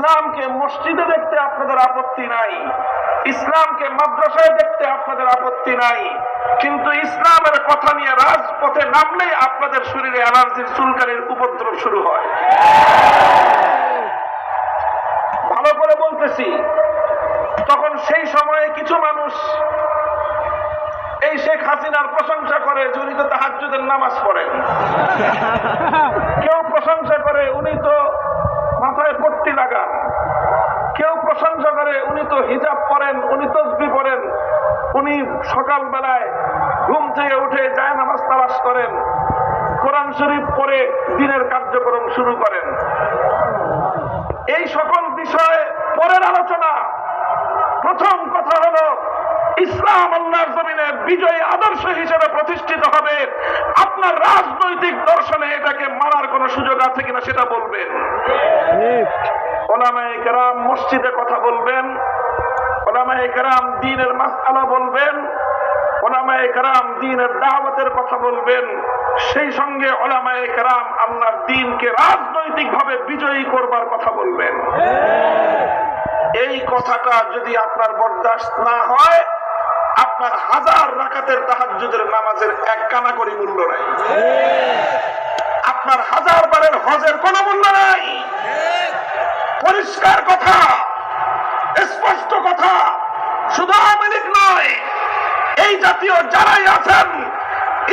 ইসলামকে মসজিদে দেখতে আপনাদের আপত্তি নাই। ইসলামকে মাদ্রাসায় দেখতে আপনাদের আপত্তি নাই। কিন্তু ইসলামের কথা নিয়ে রাজপথে নামলেই আপনাদের শরীরে অ্যালার্জির চুলকানির উপদ্রব শুরু হয়। ভালো করে বলতেছি, তখন সেই সময়ে কিছু মানুষ এই শেখ হাসিনার প্রশংসা করে যে উনি তো তাহাজ্জুদের নামাজ পড়েন। কেউ প্রশংসা করে, উনি তো মাথায় পট্টি লাগান কেউ প্রশংসা করে, উনি তো হিজাব পরেন, উনি তসবি পড়েন উনি সকাল বেলায় ঘুম থেকে উঠে যায় নামাজ তালাশ করেন, কোরআন শরীফ পরে দিনের কার্যক্রম শুরু করেন। এই সকল বিষয়ে পরের আলোচনা। প্রথম কথা হলো ইসলাম আল্লাহর জমিনে বিজয়ী আদর্শ হিসেবে প্রতিষ্ঠিত হবে। আপনার রাজনৈতিক দর্শনে এটাকে মানার কোনো সুযোগ আছে কিনা সেটা বলবেন। ওলামায়ে কেরাম মসজিদে কথা বলবেন। ওলামায়ে কেরাম দিনের মাসআলা বলবেন। ওলামায়ে কেরাম দিনের দাওয়াতের কথা বলবেন। সেই সঙ্গে ওলামায়ে কেরাম আল্লাহর দিনকে রাজনৈতিক ভাবে বিজয়ী করবার কথা বলবেন। এই কথাটা যদি আপনার বরদাস্ত না হয় আপনার হাজার রাকাতের তাহাজ্জুদের নামাজের এক কানা করি মূল্য নাই। আপনার হাজার বারের হজের কোনো মূল্য নাই। পরিষ্কার কথা, স্পষ্ট কথা, শুধু আওয়ামী নয়, এই জাতীয় যারাই আছেন,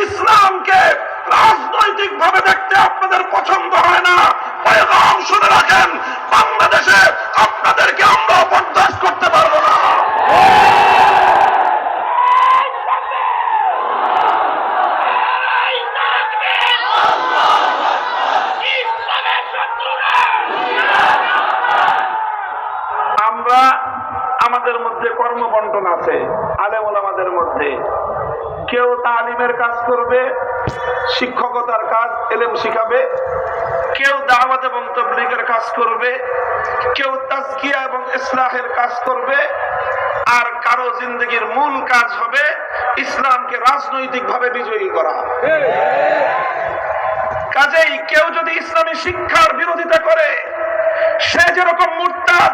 ইসলামকে রাজনৈতিক ভাবে দেখতে আপনাদের পছন্দ হয় না শুনে রাখেন, বাংলাদেশে আপনাদেরকে আমরা বরদাস্ত করতে পারব না আমরা আমাদের মধ্যে আছে মধ্যে। কেউ তালিমের কাজ করবে, শিক্ষকতার কাজ এলেম শিখাবে, কেউ দাওয়াত এবং তবলিগের কাজ করবে, কেউ তাজকিয়া এবং ইসলাহের কাজ করবে, আর কারও জিন্দগির মূল কাজ হবে ইসলামকে রাজনৈতিক ভাবে বিজয়ী করা। কাজেই কেউ যদি ইসলামী শিক্ষার বিরোধিতা করে, সে যেরকম মুরতাদ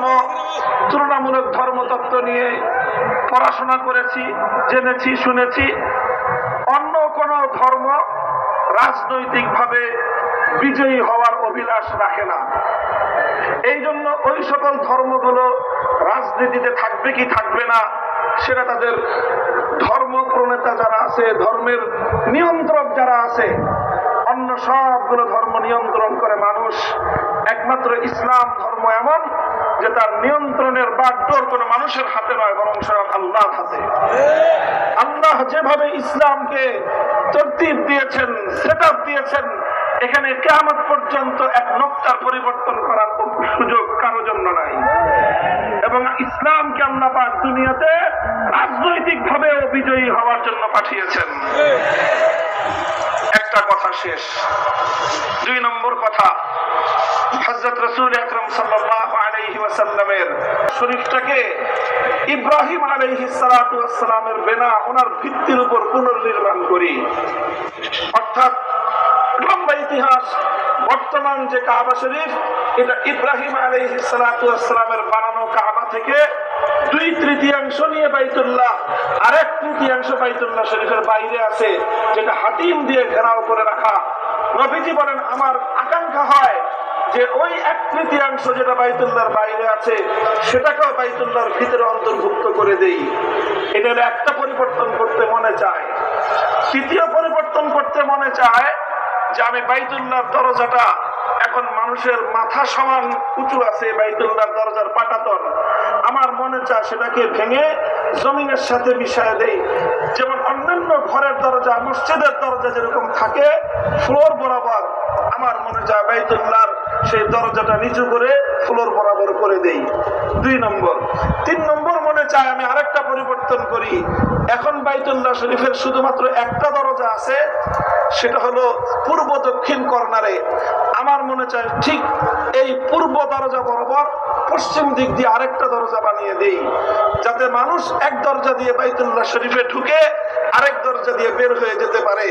ধর্ম তুলনামূলক ধর্মতত্ত্ব নিয়ে পড়াশোনা করেছি, জেনেছি, শুনেছি। অন্য কোন ধর্ম রাজনৈতিকভাবে বিজয়ী হওয়ার অভিলাষ রাখে না। এই জন্য ওই সকল ধর্মগুলো রাজনীতিতে থাকবে কি থাকবে না, সেটা তাদের ধর্ম প্রণেতা যারা আছে, ধর্মের নিয়ন্ত্রক যারা আছে, অন্য সবগুলো ধর্ম নিয়ন্ত্রণ করে মানুষ। একমাত্র ইসলাম ধর্ম এমন যে তার নিয়ন্ত্রণের বাগডোর কোনো মানুষের হাতে নয়, বরং স্বয়ং আল্লাহর হাতে। আল্লাহ যেভাবে ইসলামকে তরতিব দিয়েছেন সেট দিয়েছেন, এখানে কেমন পর্যন্ত এক নকটার পরিবর্তন করার সুযোগ কারও জন্য নাই। এবং ইসলামকে আল্লাহ পাক দুনিয়াতে রাজনৈতিক ভাবেও বিজয়ী হওয়ার জন্য পাঠিয়েছেন। একটা কথা শেষ। দুই নম্বর কথা হজরত রসুল আকরম সাল্লাল্লাহু আলাইহি ওয়াসাল্লামের শরীফটাকে ইব্রাহিম আলাইহি সালাতু ওয়াসসালামের বেনা, ওনার ভিত্তির উপর পুনর্নির্মাণ করি। অর্থাৎ লম্বা ইতিহাস, বর্তমান যে কাবা শরীফ, এটা ইব্রাহিম আলাইহি সালাতু ওয়াসসালামের বানানো কাবা থেকে দুই তৃতীয়াংশ নিয়ে বাইতুল্লাহ আর এক তৃতীয়াংশ বাইতুল্লাহ শরীফের বাইরে আছে, যেটা হাতিম দিয়ে ঘেরাও করে রাখা। নবীজি বলেন, আমার আকাঙ্ক্ষা হয় যে ওই এক তৃতীয়াংশ যেটা বাইতুল্লাহর বাইরে আছে, সেটাকেও বাইতুল্লাহর ভিতরে অন্তর্ভুক্ত করে দেই। এটা একটা পরিবর্তন করতে মনে চায়। তৃতীয় পরিবর্তন করতে মনে চায় যে আমি বাইতুল্লাহর দরজাটা এখন মানুষের মাথা সমান উঁচু আছে বাইতুল্লাহর দরজার পাটাতন। আমার মনে চায় সেটাকে ভেঙে জমিনের সাথে মিশায় দেই। যেমন অন্যান্য ঘরের দরজা, মসজিদের দরজা যেরকম থাকে ফ্লোর বরাবর। আমার মনে চায় বাইতুল্লাহর সেই দরজাটা নিচু করে ফ্লোর বরাবর করে দেই। দুই নম্বর। তিন নম্বর মনে চায় আমি আরেকটা পরিবর্তন করি। এখন বাইতুল্লাহ শরীফের শুধুমাত্র একটা দরজা আছে, সেটা হলো পূর্ব দক্ষিণ কর্নারে। আমার মনে চায় ঠিক এই পূর্ব দরজা বরাবর পশ্চিম দিক দিয়ে আরেকটা দরজা বানিয়ে দেই, যাতে মানুষ এক দরজা দিয়ে বাইতুল্লাহ শরীফে ঢুকে আরেক দরজা দিয়ে বের হয়ে যেতে পারে।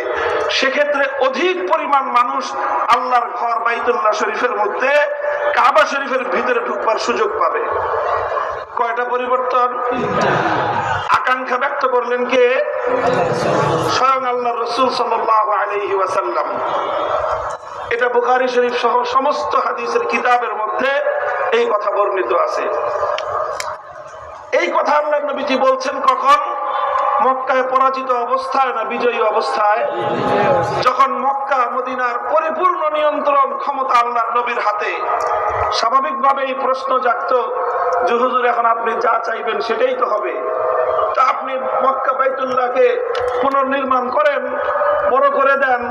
সেক্ষেত্রে অধিক পরিমাণ মানুষ আল্লাহর ঘর বাইতুল্লাহ শরীফের মধ্যে কাবা শরীফের ভিতরে ঢুকবার সুযোগ পাবে। কয়টা পরিবর্তন? আকাঙ্ক্ষা ব্যক্ত করলেন কে? স্বয়ং আল্লাহ রসুল ওয়াসাল্লাম। এটা বুখারী শরীফ সহ সমস্ত হাদিসের কিতাবের মধ্যে এই কথা বর্ণিত আছে। এই কথা আল্লাহ নবীজি বলছেন কখন? মক্কায় পরাজিত অবস্থায় না বিজয়ী অবস্থায়? যখন মক্কা, মদিনার পরিপূর্ণ নিয়ন্ত্রণ ক্ষমতা আল্লাহ নবীর হাতে, স্বাভাবিকভাবে এই প্রশ্ন জাগত যে, হুজুর, এখন আপনি যা চাইবেন সেটাই তো হবে। তা আপনি মক্কা বাইতুল্লাহকে পুনর্নির্মাণ করেন, বড় করে দেন,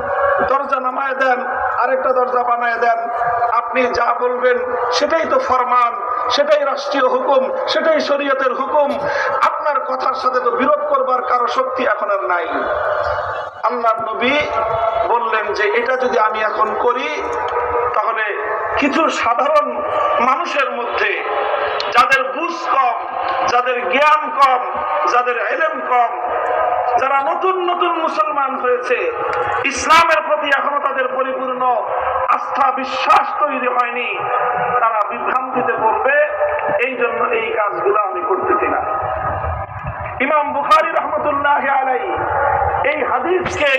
দরজা নামায় দেন, আরেকটা দরজা বানায় দেন। আপনি যা বলবেন সেটাই তো ফরমান, সেটাই রাষ্ট্রীয় হুকুম, সেটাই শরীয়তের হুকুম। আপনার কথার সাথে তো বিরোধ করবার কারও শক্তি এখন আর নাই। আল্লাহ নবী বললেন যে, এটা যদি আমি এখন করি, তাহলে কিছু সাধারণ মানুষের মধ্যে, যাদের বুঝ কম, যাদের জ্ঞান কম, যাদের এলেম কম, যারা নতুন নতুন মুসলমান হয়েছে, ইসলামের প্রতি এখনও তাদের পরিপূর্ণ আস্থা, বিশ্বাস তৈরি হয়নি, তারা বিভ্রান্তিতে পড়বে এই জন্য এই কাজগুলো আমি করতেছি না। ইমাম বুখারি রহমতুল্লাহ আলাই এই হাদিসকে